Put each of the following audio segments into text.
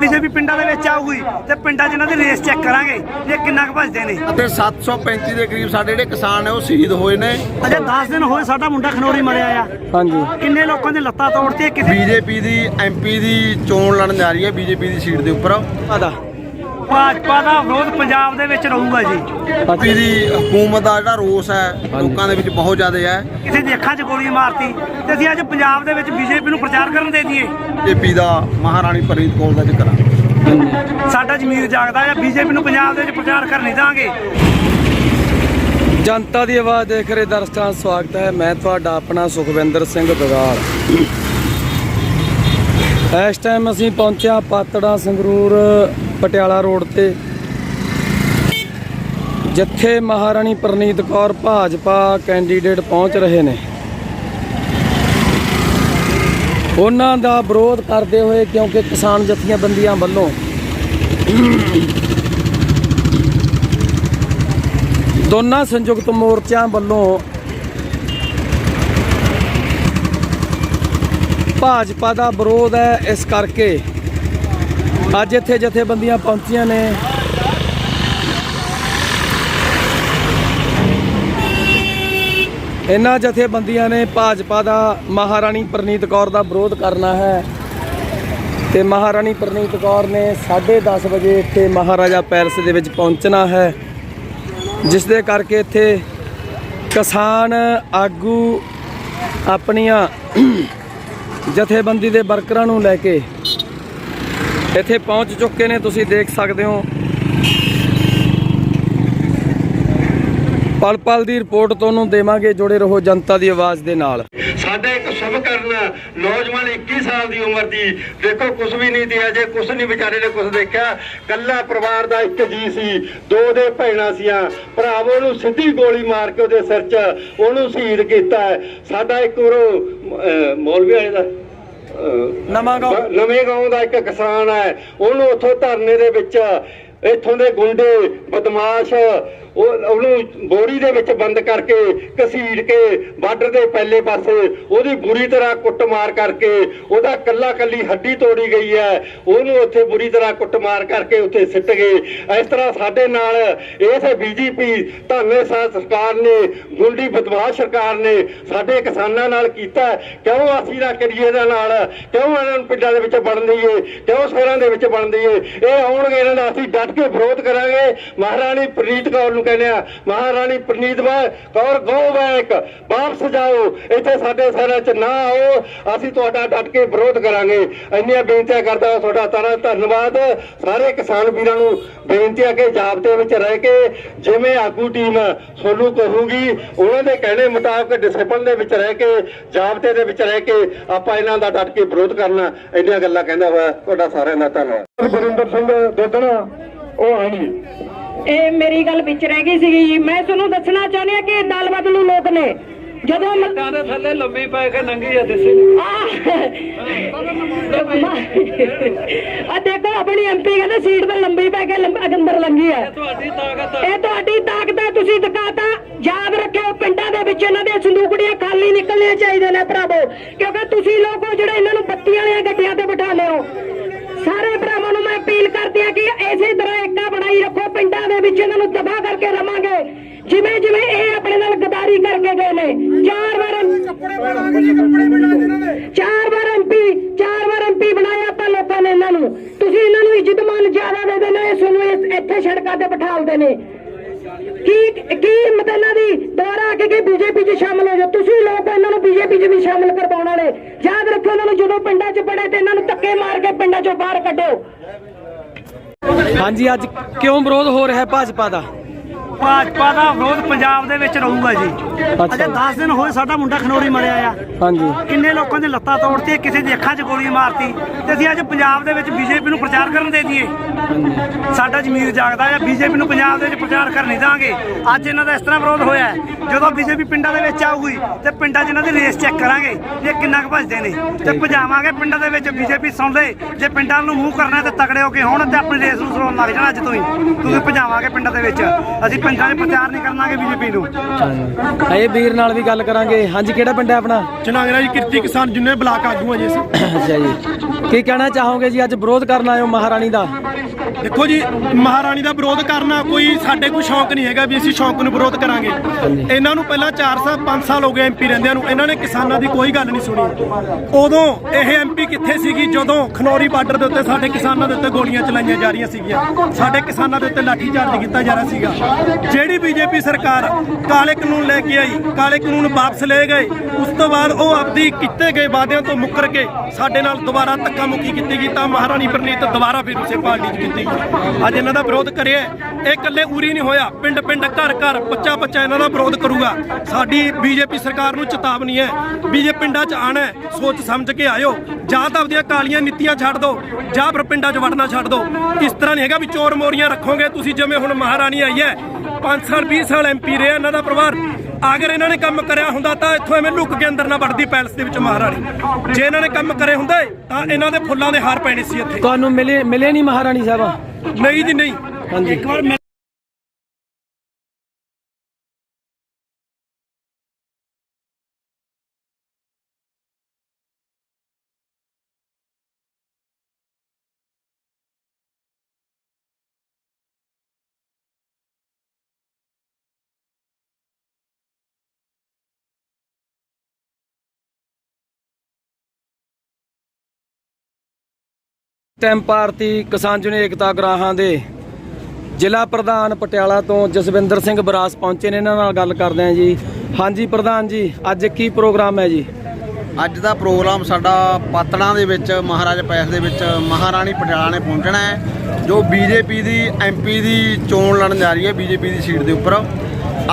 BJP ਪਿੰਡਾਂ ਦੇ ਵਿੱਚ ਆਊਗੀ ਤੇ ਪਿੰਡਾਂ 'ਚ ਇਹਨਾਂ ਦੀ ਰੇਸ ਚੈੱਕ ਕਰਾਂਗੇ ਇਹ ਕਿੰਨਾ ਕੁ ਭਜਦੇ ਨੇ। ਅਤੇ 735 ਦੇ ਕਰੀਬ ਸਾਡੇ ਜਿਹੜੇ ਕਿਸਾਨ ਨੇ ਉਹ ਸ਼ਹੀਦ ਹੋਏ ਨੇ। ਅਜੇ 10 ਦਿਨ ਹੋਏ ਸਾਡਾ ਮੁੰਡਾ ਖਨੋਰੀ ਮਰਿਆ ਆ। ਹਾਂਜੀ। ਕਿੰਨੇ ਲੋਕਾਂ ਦੇ ਲੱਤਾਂ ਤੋੜਤੀਆਂ ਕਿਸੇ ਬੀਜੇਪੀ ਦੀ ਐਮਪੀ ਦੀ ਚੋਣ ਲੜਨ ਜਾ ਰਹੀ ਹੈ ਬੀਜੇਪੀ ਦੀ ਸੀਟ ਦੇ ਉੱਪਰ। ਆਦਾ ਭਾਜਪਾ ਦਾ ਵਿਰੋਧ ਪੰਜਾਬ ਦੇ ਵਿੱਚ ਰਹੂਗਾ ਜੀ। ਬੀਜੇਪੀ ਦੀ ਹਕੂਮਤ ਦਾ ਜਿਹੜਾ ਰੋਸ ਹੈ ਲੋਕਾਂ ਦੇ ਵਿੱਚ ਬਹੁਤ ਜ਼ਿਆਦਾ ਹੈ। ਕਿਸੇ ਦੀ ਅੱਖਾਂ 'ਚ ਗੋਲੀ ਮਾਰਤੀ ਤੇ ਅਸੀਂ ਅੱਜ ਪੰਜਾਬ ਦੇ ਵਿੱਚ ਬੀਜੇਪੀ ਨੂੰ ਪ੍ਰਚਾਰ ਕਰਨ ਦੇ ਦਈਏ। ਬੀਜੇਪੀ ਦਾ ਮਹਾਰਾਣੀ ਪ੍ਰਨੀਤ ਕੌਰ ਦਾ ਜ਼ਿਕਰ ਸਾਡਾ ਜ਼ਮੀਰ ਜਾਗਦਾ ਆ ਬੀਜੇਪੀ ਨੂੰ ਪੰਜਾਬ ਦੇ ਵਿੱਚ ਪ੍ਰਚਾਰ ਕਰਨ ਨਹੀਂ ਦਾਂਗੇ ਜਨਤਾ ਦੀ ਆਵਾਜ਼ ਦੇਖ ਰਹੇ ਦਰਸ਼ਕਾਂ ਦਾ ਸਵਾਗਤ ਹੈ। ਮੈਂ ਤੁਹਾਡਾ ਆਪਣਾ ਸੁਖਵਿੰਦਰ ਸਿੰਘ ਬਗਾਲ। ਇਸ ਟਾਈਮ ਅਸੀਂ ਪਹੁੰਚਿਆ ਪਾਤੜਾ ਸੰਗਰੂਰ ਪਟਿਆਲਾ ਰੋਡ ਤੇ। ਜਿੱਥੇ ਮਹਾਰਾਣੀ ਪ੍ਰਨੀਤ ਕੌਰ ਭਾਜਪਾ ਕੈਂਡੀਡੇਟ ਪਹੁੰਚ ਰਹੇ ਨੇ। ਉਹਨਾਂ ਦਾ ਵਿਰੋਧ ਕਰਦੇ ਹੋਏ ਕਿਉਂਕਿ ਕਿਸਾਨ ਜਥੇਬੰਦੀਆਂ ਵੱਲੋਂ ਦੋਨਾਂ ਸੰਯੁਕਤ ਮੋਰਚਿਆਂ ਵੱਲੋਂ ਭਾਜਪਾ ਦਾ ਵਿਰੋਧ ਹੈ। ਇਸ ਕਰਕੇ ਅੱਜ ਇੱਥੇ ਜਥੇਬੰਦੀਆਂ ਪਹੁੰਚੀਆਂ ਨੇ। ਇਹਨਾਂ ਜਥੇਬੰਦੀਆਂ ਨੇ ਭਾਜਪਾ ਦਾ ਮਹਾਰਾਣੀ ਪ੍ਰਨੀਤ ਕੌਰ ਦਾ ਵਿਰੋਧ ਕਰਨਾ ਹੈ। ਤੇ ਮਹਾਰਾਣੀ ਪ੍ਰਨੀਤ ਕੌਰ ਨੇ 10:30 ਵਜੇ ਇੱਥੇ ਮਹਾਰਾਜਾ ਪੈਲਸ ਦੇ ਵਿੱਚ ਪਹੁੰਚਣਾ ਹੈ। ਜਿਸ ਦੇ ਕਰਕੇ ਇੱਥੇ ਕਿਸਾਨ ਆਗੂ ਆਪਣੀਆਂ ਜਥੇਬੰਦੀ ਦੇ ਵਰਕਰਾਂ ਨੂੰ ਲੈ ਕੇ ਇੱਥੇ ਪਹੁੰਚ ਚੁੱਕੇ ਨੇ, ਤੁਸੀਂ ਦੇਖ ਸਕਦੇ ਹੋ। ਪਲ ਪਲ ਦੀ ਰਿਪੋਰਟ ਤੁਹਾਨੂੰ ਦੇਵਾਂਗੇ, ਜੁੜੇ ਰਹੋ ਜਨਤਾ ਦੀ ਆਵਾਜ਼ ਦੇ ਨਾਲ। ਸਾਡਾ ਇੱਕ ਸ਼ੁਭ ਕਰਨ ਨੌਜਵਾਨ 21 ਸਾਲ ਦੀ ਉਮਰ ਦੀ, ਦੇਖੋ ਕੁਝ ਵੀ ਨਹੀਂ ਤੇ ਅਜੇ ਕੁਝ ਨਹੀਂ ਵਿਚਾਰੇ ਨੇ ਕੁਝ ਦੇਖਿਆ। ਕੱਲਾ ਪਰਿਵਾਰ ਦਾ ਇੱਕ ਜੀ ਸੀ, ਦੋ ਦੇ ਭੈਣਾਂ ਸੀਆਂ। ਭਰਾਵੋ ਨੂੰ ਸਿੱਧੀ ਗੋਲੀ ਮਾਰ ਕੇ ਉਹਦੇ ਸਿਰ 'ਚ ਉਹਨੂੰ ਸ਼ਹੀਦ ਕੀਤਾ ਸਾਡਾ ਇੱਕ ਉਹ ਮੌਲਵੀ ਵਾਲੇ ਦਾ ਨਵਾਂ ਗਾਉਂ। ਨਵੇਂ ਗਾਉਂ ਦਾ ਇੱਕ ਕਿਸਾਨ ਹੈ। ਉਹਨੂੰ ਉੱਥੋਂ ਧਰਨੇ ਦੇ ਵਿੱਚ ਇੱਥੋਂ ਦੇ ਗੁੰਡੇ, ਬਦਮਾਸ਼ ਉਹ ਉਹਨੂੰ ਬੋਰੀ ਦੇ ਵਿੱਚ ਬੰਦ ਕਰਕੇ ਘਸੀੜ ਕੇ ਬਾਰਡਰ ਦੇ ਪਹਿਲੇ ਪਾਸੇ ਉਹਦੀ ਬੁਰੀ ਤਰ੍ਹਾਂ ਕੁੱਟਮਾਰ ਕਰਕੇ ਉਹਦਾ ਕੱਲਾ ਕੱਲੀ ਹੱਡੀ ਤੋੜੀ ਗਈ ਹੈ। ਉਹਨੂੰ ਉੱਥੇ ਬੁਰੀ ਤਰ੍ਹਾਂ ਕੁੱਟਮਾਰ ਕਰਕੇ ਉੱਥੇ ਸਿੱਟ ਗਏ। ਇਸ ਤਰ੍ਹਾਂ ਸਾਡੇ ਨਾਲ ਇਸ ਬੀਜੇਪੀ ਧਰਨੇ ਸਾਹਿਬ ਸਰਕਾਰ ਨੇ, ਗੁੰਡੀ ਬਦਮਾਸ਼ ਸਰਕਾਰ ਨੇ ਸਾਡੇ ਕਿਸਾਨਾਂ ਨਾਲ ਕੀਤਾ। ਕਿਉਂ ਅਸੀਂ ਨਾ ਕਰੀਏ ਇਹਦਾ ਨਾਲ? ਕਿਉਂ ਇਹਨਾਂ ਨੂੰ ਪਿੰਡਾਂ ਦੇ ਵਿੱਚ ਵੜਨ ਦਈਏ? ਕਿਉਂ ਸ਼ਹਿਰਾਂ ਦੇ ਵਿੱਚ ਵੜਨ ਦਈਏ? ਇਹ ਆਉਣਗੇ ਇਹਨਾਂ ਦਾ, ਅਸੀਂ ਡਟ ਕੇ ਵਿਰੋਧ ਕਰਾਂਗੇ। ਮਹਾਰਾਣੀ ਪ੍ਰੀਤ ਕੌਰ ਨੂੰ ਕਹਿੰਦੇ ਆ, ਮਹਾਰਾਣੀ ਪ੍ਰੀਤ ਵਾ- ਕੌਰ ਗੋ ਬੈਕ ਵਾਪਸ ਜਾਓ, ਇੱਥੇ ਸਾਡੇ ਸ਼ਹਿਰਾਂ 'ਚ ਨਾ ਆਓ, ਅਸੀਂ ਤੁਹਾਡਾ ਡਟ ਕੇ ਵਿਰੋਧ ਕਰਾਂਗੇ। ਇੰਨੀਆਂ ਬੇਨਤੀਆਂ ਕਰਦਾ ਹਾਂ ਤੁਹਾਡਾ ਤਾਰਾ ਧੰਨਵਾਦ। ਸਾਰੇ ਕਿਸਾਨ ਵੀਰਾਂ ਨੂੰ ਬੇਨਤੀ ਹੈ ਕਿ ਜਾਬਤੇ ਵਿੱਚ ਰਹਿ ਕੇ ਜਿਵੇਂ ਆਗੂ ਟੀਮ ਤੁਹਾਨੂੰ ਕਹੂਗੀ, ਉਹਨਾਂ ਦੇ ਕਹਿਣੇ ਮੁਤਾਬਕ ਡਿਸਪਲਨ ਦੇ ਵਿੱਚ ਰਹਿ ਕੇ, ਜਾਬਤੇ ਦੇ ਵਿੱਚ ਰਹਿ ਕੇ ਆਪਾਂ ਇਹਨਾਂ ਦਾ ਡਟ ਕੇ ਵਿਰੋਧ ਕਰਨਾ, ਇੰਨੀਆਂ ਗੱਲਾਂ ਕਹਿੰਦਾ ਹੋਇਆ, ਤੁਹਾਡਾ ਸਾਰਿਆਂ ਦਾ ਧੰਨਵਾਦ। ਗੁਰਿੰਦਰ ਸਿੰਘ ਦੋਦਣਾ ਉਹ ਆਣੀ ਇਹ ਮੇਰੀ ਗੱਲ ਵਿੱਚ ਰਹਿ ਗਈ ਸੀਗੀ ਜੀ। ਮੈਂ ਤੁਹਾਨੂੰ ਦੱਸਣਾ ਚਾਹੁੰਦੀ ਹਾਂ ਕਿ ਦਲ ਬਦਲੂ ਲੋਕ ਨੇ। ਜਦੋਂ ਤਾਂ ਦੇ ਥੱਲੇ ਲੰਬੀ ਪੈ ਕੇ ਨੰਗੀ ਆ ਦਿਸੇ ਆ ਦੇਖੋ ਆਪਣੀ ਐਮਪੀ ਕਹਿੰਦੇ ਸੀਟ ਤੇ ਲੰਬੀ ਪੈ ਕੇ ਲੰਬ- ਅੰਦਰ ਲੰਗੀ ਹੈ ਤੁਹਾਡੀ ਤਾਕਤ ਇਹ ਤੁਹਾਡੀ ਤਾਕਤ ਹੈ ਤੁਸੀਂ ਦਿਖਾਤਾ। ਯਾਦ ਰੱਖਿਓ ਪਿੰਡਾਂ ਦੇ ਵਿੱਚ ਇਹਨਾਂ ਦੀਆਂ ਸੰਦੂਕੜੀਆਂ ਖਾਲੀ ਨਿਕਲਣੀਆਂ ਚਾਹੀਦੀਆਂ ਨੇ ਭਰਾਵੋ। ਕਿਉਂਕਿ ਤੁਸੀਂ ਲੋਕ ਜਿਹੜੇ ਇਹਨਾਂ ਨੂੰ ਬੱਤੀ ਵਾਲੀਆਂ ਗੱਡੀਆਂ ਤੇ ਬਿਠਾਉਂਦੇ ਹੋ। ਸਾਰੇ ਭਰਾਵਾਂ ਨੂੰ ਮੈਂ ਅਪੀਲ ਕਰਦੀ ਹਾਂ ਕਿ ਇਸੇ ਤਰ੍ਹਾਂ ਏਕਾ ਬਣਾਈ ਰੱਖੋ ਪਿੰਡਾਂ ਦੇ ਵਿੱਚ ਇਹਨਾਂ ਨੂੰ ਤਬਾਹ ਕਰਕੇ ਰਵਾਂਗੇ। ਜਿਵੇਂ ਜਿਵੇਂ ਇਹ ਆਪਣੇ ਨਾਲ ਗਦਾਰੀ ਕਰਕੇ ਗਏ ਨੇ ਚਾਰ ਵਾਰ ਚਾਰ ਵਾਰ ਐਮਪੀ ਚਾਰ ਵਾਰ ਐਮਪੀ ਬਣਾਇਆ ਆਪਾਂ ਲੋਕਾਂ ਨੇ ਇਹਨਾਂ ਨੂੰ। ਤੁਸੀਂ ਇਹਨਾਂ ਨੂੰ ਇੱਜ਼ਤ ਮਾਨ ਜ਼ਿਆਦਾ ਦੇ ਦੇਣਾ ਇਸ- ਇੱਥੇ ਸੜਕਾਂ ਤੇ ਬਿਠਾਲਦੇ ਨੇ। ਕੀ ਕੀ ਇਹਨਾਂ ਦੀ? ਦੁਬਾਰਾ ਆ ਕੇ ਕਿ ਬੀਜੇਪੀ 'ਚ ਸ਼ਾਮਲ ਹੋ ਜਾਓ। ਤੁਸੀਂ ਲੋਕ ਇਹਨਾਂ ਨੂੰ ਬੀਜੇਪੀ 'ਚ ਵੀ ਸ਼ਾਮਲ ਕਰਵਾਉਣ ਵਾਲੇ। ਯਾਦ ਰੱਖੋ ਇਹਨਾਂ ਨੂੰ ਜਦੋਂ ਪਿੰਡਾਂ 'ਚ ਪੜੇ ਤੇ ਇਹਨਾਂ ਨੂੰ ਧੱਕੇ ਮਾਰ ਕੇ ਪਿੰਡਾਂ 'ਚੋਂ ਬਾਹਰ ਕੱਢਿਓ ਹਾਂਜੀ ਅੱਜ ਕਿਉਂ ਵਿਰੋਧ ਹੋ ਰਿਹਾ ਹੈ ਭਾਜਪਾ ਦਾ? ਭਾਜਪਾ ਦਾ ਵਿਰੋਧ ਪੰਜਾਬ ਦੇ ਵਿੱਚ ਰਹੂਗਾ ਜੀ। ਅਜੇ ਅੱਛਾ 10 ਦਿਨ ਹੋਏ ਸਾਡਾ ਮੁੰਡਾ ਖਨੋਰੀ ਮਰਿਆ ਆ। ਹਾਂਜੀ। ਕਿੰਨੇ ਲੋਕਾਂ ਦੇ ਲੱਤਾਂ ਤੋੜਤੀਆਂ ਕਿਸੇ ਦੀ ਅੱਖਾਂ 'ਚ ਗੋਲੀ ਮਾਰਤੀ ਤੇ ਅਸੀਂ ਅੱਜ ਪੰਜਾਬ ਦੇ ਵਿੱਚ ਬੀਜੇਪੀ ਨੂੰ ਪ੍ਰਚਾਰ ਕਰਨ ਦੇ ਦਈਏ। ਸਾਡਾ ਜ਼ਮੀਰ ਜਾਗਦਾ ਆ ਬੀਜੇਪੀ ਨੂੰ ਪੰਜਾਬ ਦੇ ਵਿੱਚ ਪ੍ਰਚਾਰ ਕਰਨ ਨਹੀਂ ਦਾਂਗੇ। ਅੱਜ ਇਹਨਾਂ ਦਾ ਇਸ ਤਰ੍ਹਾਂ ਵਿਰੋਧ ਹੋਇਆ ਹੈ। ਜਦੋਂ ਬੀਜੇਪੀ ਪਿੰਡਾਂ ਦੇ ਵਿੱਚ ਆਊਗੀ ਤੇ ਪਿੰਡਾਂ 'ਚ ਇਹਨਾਂ ਦੀ ਰੇਸ ਚੈੱਕ ਕਰਾਂਗੇ ਇਹ ਕਿੰਨਾ ਕੁ ਭਜਦੇ ਨੇ। ਤੇ ਭਜਾਵਾਂਗੇ ਪਿੰਡਾਂ ਦੇ ਵਿੱਚ ਬੀਜੇਪੀ ਸੁਣ ਲੈ ਜੇ ਪਿੰਡਾਂ ਨੂੰ ਮੂੰਹ ਕਰਨਾ ਤੇ ਤਕੜੇ ਹੋ ਕੇ ਹੋਣ ਤੇ ਆਪਣੀ ਰੇਸ ਨੂੰ ਸਰਾਉਣ ਲੱਗ ਜਾਣਾ ਅੱਜ ਤੋਂ ਹੀ। ਤੁਸੀਂ ਭਜਾਵਾਂਗੇ ਪਿੰਡਾਂ ਦੇ ਵਿੱਚ। ਅਸੀਂ ਪਿੰਡਾਂ 'ਚ ਪ੍ਰਚਾਰ ਨਹੀਂ ਕਰਨਾਗੇ ਬੀਜੇਪੀ ਨੂੰ। ਹਾਂਜੀ ਇਹ ਵੀਰ ਨਾਲ ਵੀ ਗੱਲ ਕਰਾਂਗੇ। ਹਾਂਜੀ ਕਿਹੜਾ ਪਿੰਡ ਹੈ ਆਪਣਾ? ਚਨਾਗਰਾ ਜੀ ਕਿਰਤੀ ਕਿਸਾਨ ਜਿੰਨੇ ਬਲਾਕ ਆਗੂ ਆ ਜੀ ਅਸੀਂ। ਅੱਛਾ ਜੀ। ਕੀ ਕਹਿਣਾ ਚਾਹੋਗੇ ਜੀ? ਅੱਜ ਵਿਰੋਧ ਕਰਨ ਆਏ ਹੋ ਮਹਾਰਾਣੀ ਦਾ। ਦੇਖੋ ਜੀ, ਮਹਾਰਾਣੀ ਦਾ ਵਿਰੋਧ ਕਰਨਾ ਕੋਈ ਸਾਡੇ ਕੋਈ ਸ਼ੌਂਕ ਨਹੀਂ ਹੈਗਾ ਵੀ ਅਸੀਂ ਸ਼ੌਂਕ ਨੂੰ ਵਿਰੋਧ ਕਰਾਂਗੇ। ਇਹਨਾਂ ਨੂੰ ਪਹਿਲਾਂ 4 ਸਾਲ 5 ਸਾਲ ਹੋ ਗਏ ਐਮਪੀ ਰਹਿੰਦਿਆਂ ਨੂੰ। ਇਹਨਾਂ ਨੇ ਕਿਸਾਨਾਂ ਦੀ ਕੋਈ ਗੱਲ ਨਹੀਂ ਸੁਣੀ। ਉਦੋਂ ਇਹ ਐਮਪੀ ਕਿੱਥੇ ਸੀਗੀ? ਜਦੋਂ ਖਨੌਰੀ ਬਾਰਡਰ ਦੇ ਉੱਤੇ ਸਾਡੇ ਕਿਸਾਨਾਂ ਦੇ ਉੱਤੇ ਗੋਲੀਆਂ ਚਲਾਈਆਂ ਜਾ ਰਹੀਆਂ ਸੀਗੀਆਂ। ਸਾਡੇ ਕਿਸਾਨਾਂ ਦੇ ਉੱਤੇ ਲਾਠੀ ਚਾਰਜ ਕੀਤਾ ਜਾ ਰਿਹਾ ਸੀਗਾ। ਜਿਹੜੀ ਬੀਜੇਪੀ ਸਰਕਾਰ ਕਾਲੇ ਕਾਨੂੰਨ ਲੈ ਕੇ ਆਈ, ਕਾਲੇ ਕਾਨੂੰਨ ਵਾਪਸ ਲਏ ਗਏ, ਉਸ ਤੋਂ ਬਾਅਦ ਉਹ ਆਪਦੀ ਕੀਤੇ ਗਏ ਵਾਅਦਿਆਂ ਤੋਂ ਮੁੱਕਰ ਕੇ ਸਾਡੇ ਨਾਲ ਦੁਬਾਰਾ ਧੱਕਾ ਮੁੱਕੀ ਕੀਤੀ ਗਈ ਤਾਂ ਮਹਾਰਾਣੀ ਪ੍ਰਨੀਤ ਦੁਬਾਰਾ ਫਿਰ ਉਸੇ ਪਾਰਟੀ 'ਚ ਕੀਤੀ ਅੱਜ ਇਹਨਾਂ ਦਾ ਵਿਰੋਧ ਕਰਿਆ ਇਹ ਇਕੱਲੇ ਉਰੀ ਨਹੀਂ ਹੋਇਆ। ਪਿੰਡ ਪਿੰਡ, ਘਰ ਘਰ ਬੱਚਾ ਬੱਚਾ ਇਹਨਾਂ ਦਾ ਵਿਰੋਧ ਕਰੂਗਾ। ਸਾਡੀ ਬੀਜੇਪੀ ਸਰਕਾਰ ਨੂੰ ਚੇਤਾਵਨੀ ਹੈ ਵੀ ਜੇ ਪਿੰਡਾਂ 'ਚ ਆਣਾ ਸੋਚ ਸਮਝ ਕੇ ਆਇਓ। ਜਾਂ ਤਾਂ ਆਪਦੀਆਂ ਕਾਲੀਆਂ ਨੀਤੀਆਂ ਛੱਡ ਦਿਓ ਜਾਂ ਫਿਰ ਪਿੰਡਾਂ 'ਚ ਵੜਨਾ ਛੱਡ ਦਿਓ ਇਸ ਤਰ੍ਹਾਂ ਨਹੀਂ ਹੈਗਾ ਵੀ ਚੋਰ ਮੋਰੀਆਂ ਰੱਖੋਗੇ, ਤੁਸੀਂ ਜਿਵੇਂ ਹੁਣ ਮਹਾਰਾਣੀ ਆਈ ਹੈ। 5 ਸਾਲ 20 ਸਾਲ ਐਮਪੀ ਰਿਹਾ ਇਹਨਾਂ ਦਾ ਪਰਿਵਾਰ। ਅਗਰ ਇਹਨਾਂ ਨੇ ਕੰਮ ਕਰਿਆ ਹੁੰਦਾ ਤਾਂ ਇੱਥੋਂ ਐਵੇਂ ਲੁੱਕ ਕੇ ਅੰਦਰ ਨਾ ਵੜਦੀ ਪੈਲਸ ਦੇ ਵਿੱਚ ਮਹਾਰਾਣੀ। ਜੇ ਇਹਨਾਂ ਨੇ ਕੰਮ ਕਰੇ ਹੁੰਦੇ ਤਾਂ ਇਹਨਾਂ ਦੇ ਫੁੱਲਾਂ ਦੇ ਹਾਰ ਪੈਣੇ ਸੀ ਇੱਥੇ। ਤੁਹਾਨੂੰ ਮਿਲੇ ਮਿਲੇ ਨਹੀਂ ਮਹਾਰਾਣੀ ਸਾਹਿਬਾ? ਨਹੀਂ ਜੀ ਨਹੀਂ। ਹਾਂਜੀ। ਇੱਕ ਵਾਰ ਟੈਮ ਭਾਰਤੀ ਕਿਸਾਨ ਯੂਨੀਅਨ ਏਕਤਾ ਗਰਾਹਾਂ ਦੇ ਜ਼ਿਲ੍ਹਾ ਪ੍ਰਧਾਨ ਪਟਿਆਲਾ ਤੋਂ ਜਸਵਿੰਦਰ ਸਿੰਘ ਬਰਾਸ ਪਹੁੰਚੇ ਨੇ। ਇਹਨਾਂ ਨਾਲ ਗੱਲ ਕਰਦੇ ਹਾਂ ਜੀ। ਹਾਂਜੀ ਪ੍ਰਧਾਨ ਜੀ, ਅੱਜ ਕੀ ਪ੍ਰੋਗਰਾਮ ਹੈ ਜੀ? ਅੱਜ ਦਾ ਪ੍ਰੋਗਰਾਮ ਸਾਡਾ ਪਾਤੜਾਂ ਦੇ ਵਿੱਚ, ਮਹਾਰਾਜਾ ਪੈਸ ਦੇ ਵਿੱਚ, ਮਹਾਰਾਣੀ ਪਟਿਆਲਾ ਨੇ ਪਹੁੰਚਣਾ ਹੈ, ਜੋ ਬੀਜੇਪੀ ਦੀ ਐਮਪੀ ਦੀ ਚੋਣ ਲੜਨ ਜਾ ਰਹੀ ਹੈ ਬੀਜੇਪੀ ਦੀ ਸੀਟ ਦੇ ਉੱਪਰ।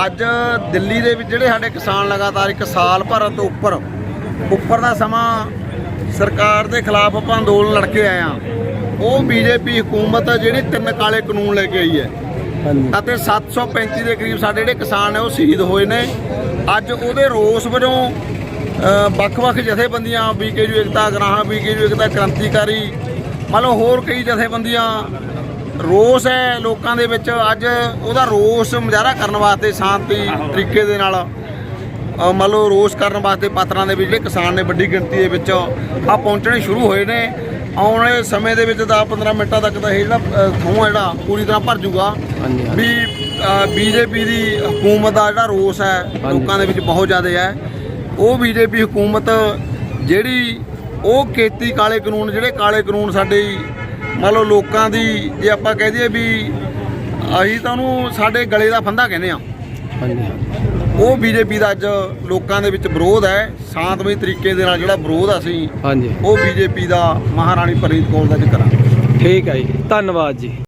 ਅੱਜ ਦਿੱਲੀ ਦੇ ਵਿੱਚ ਜਿਹੜੇ ਸਾਡੇ ਕਿਸਾਨ ਲਗਾਤਾਰ ਇੱਕ ਸਾਲ ਭਰ ਤੋਂ ਉੱਪਰ ਉੱਪਰ ਦਾ ਸਮਾਂ ਸਰਕਾਰ ਦੇ ਖਿਲਾਫ ਆਪਾਂ ਅੰਦੋਲਨ ਲੜ ਕੇ ਆਏ ਆ ਉਹ ਬੀਜੇਪੀ ਹਕੂਮਤ ਜਿਹੜੀ ਤਿੰਨ ਕਾਲੇ ਕਾਨੂੰਨ ਲੈ ਕੇ ਆਈ ਹੈ। ਅਤੇ 735 ਦੇ ਕਰੀਬ ਸਾਡੇ ਜਿਹੜੇ ਕਿਸਾਨ ਨੇ ਉਹ ਸ਼ਹੀਦ ਹੋਏ ਨੇ। ਅੱਜ ਉਹਦੇ ਰੋਸ ਵਜੋਂ ਵੱਖ-ਵੱਖ ਜਥੇਬੰਦੀਆਂ ਬੀਕੇਯੂ ਏਕਤਾ ਗਰਾਹਾਂ ਬੀਕੇਯੂ ਏਕਤਾ ਕ੍ਰਾਂਤੀਕਾਰੀ ਮੰਨ ਲਓ ਹੋਰ ਕਈ ਜਥੇਬੰਦੀਆਂ ਰੋਸ ਹੈ ਲੋਕਾਂ ਦੇ ਵਿੱਚ। ਅੱਜ ਉਹਦਾ ਰੋਸ ਮੁਜ਼ਾਹਰਾ ਕਰਨ ਵਾਸਤੇ ਸ਼ਾਂਤੀ ਤਰੀਕੇ ਦੇ ਨਾਲ ਮੰਨ ਲਓ ਰੋਸ ਕਰਨ ਵਾਸਤੇ ਪਾਤਰਾਂ ਦੇ ਵਿੱਚ ਜਿਹੜੇ ਕਿਸਾਨ ਨੇ ਵੱਡੀ ਗਿਣਤੀ ਦੇ ਵਿੱਚ ਆ ਪਹੁੰਚਣੇ ਸ਼ੁਰੂ ਹੋਏ ਨੇ ਆਉਣ ਵਾਲੇ ਸਮੇਂ ਦੇ ਵਿੱਚ 10-15 ਮਿੰਟਾਂ ਤੱਕ ਤਾਂ ਇਹ ਜਿਹੜਾ ਥੋਂ ਜਿਹੜਾ ਪੂਰੀ ਤਰ੍ਹਾਂ ਭਰ ਹਾਂਜੀ। ਵੀ ਬੀਜੇਪੀ ਦੀ ਹਕੂਮਤ ਦਾ ਜਿਹੜਾ ਰੋਸ ਹੈ ਲੋਕਾਂ ਦੇ ਵਿੱਚ ਬਹੁਤ ਜ਼ਿਆਦਾ ਹੈ। ਉਹ ਬੀਜੇਪੀ ਹਕੂਮਤ ਜਿਹੜੀ ਉਹ ਖੇਤੀ ਕਾਲੇ ਕਾਨੂੰਨ ਜਿਹੜੇ ਕਾਲੇ ਕਾਨੂੰਨ ਸਾਡੇ ਮੰਨ ਲਓ ਲੋਕਾਂ ਦੀ ਜੇ ਆਪਾਂ ਕਹਿ ਦਈਏ ਵੀ ਅਸੀਂ ਤਾਂ ਉਹਨੂੰ ਸਾਡੇ ਗਲੇ ਦਾ ਫੰਦਾ ਕਹਿੰਦੇ ਆ ਹਾਂਜੀ। ਉਹ ਬੀਜੇਪੀ ਦਾ ਅੱਜ ਲੋਕਾਂ ਦੇ ਵਿੱਚ ਵਿਰੋਧ ਹੈ। ਸ਼ਾਂਤਮਈ ਤਰੀਕੇ ਦੇ ਨਾਲ ਜਿਹੜਾ ਵਿਰੋਧ ਅਸੀਂ ਹਾਂਜੀ। ਉਹ ਬੀਜੇਪੀ ਦਾ ਮਹਾਰਾਣੀ ਪ੍ਰਨੀਤ ਕੌਰ ਦਾ ਜ਼ਿਕਰ ਆ ਠੀਕ ਹੈ ਜੀ। ਧੰਨਵਾਦ ਜੀ।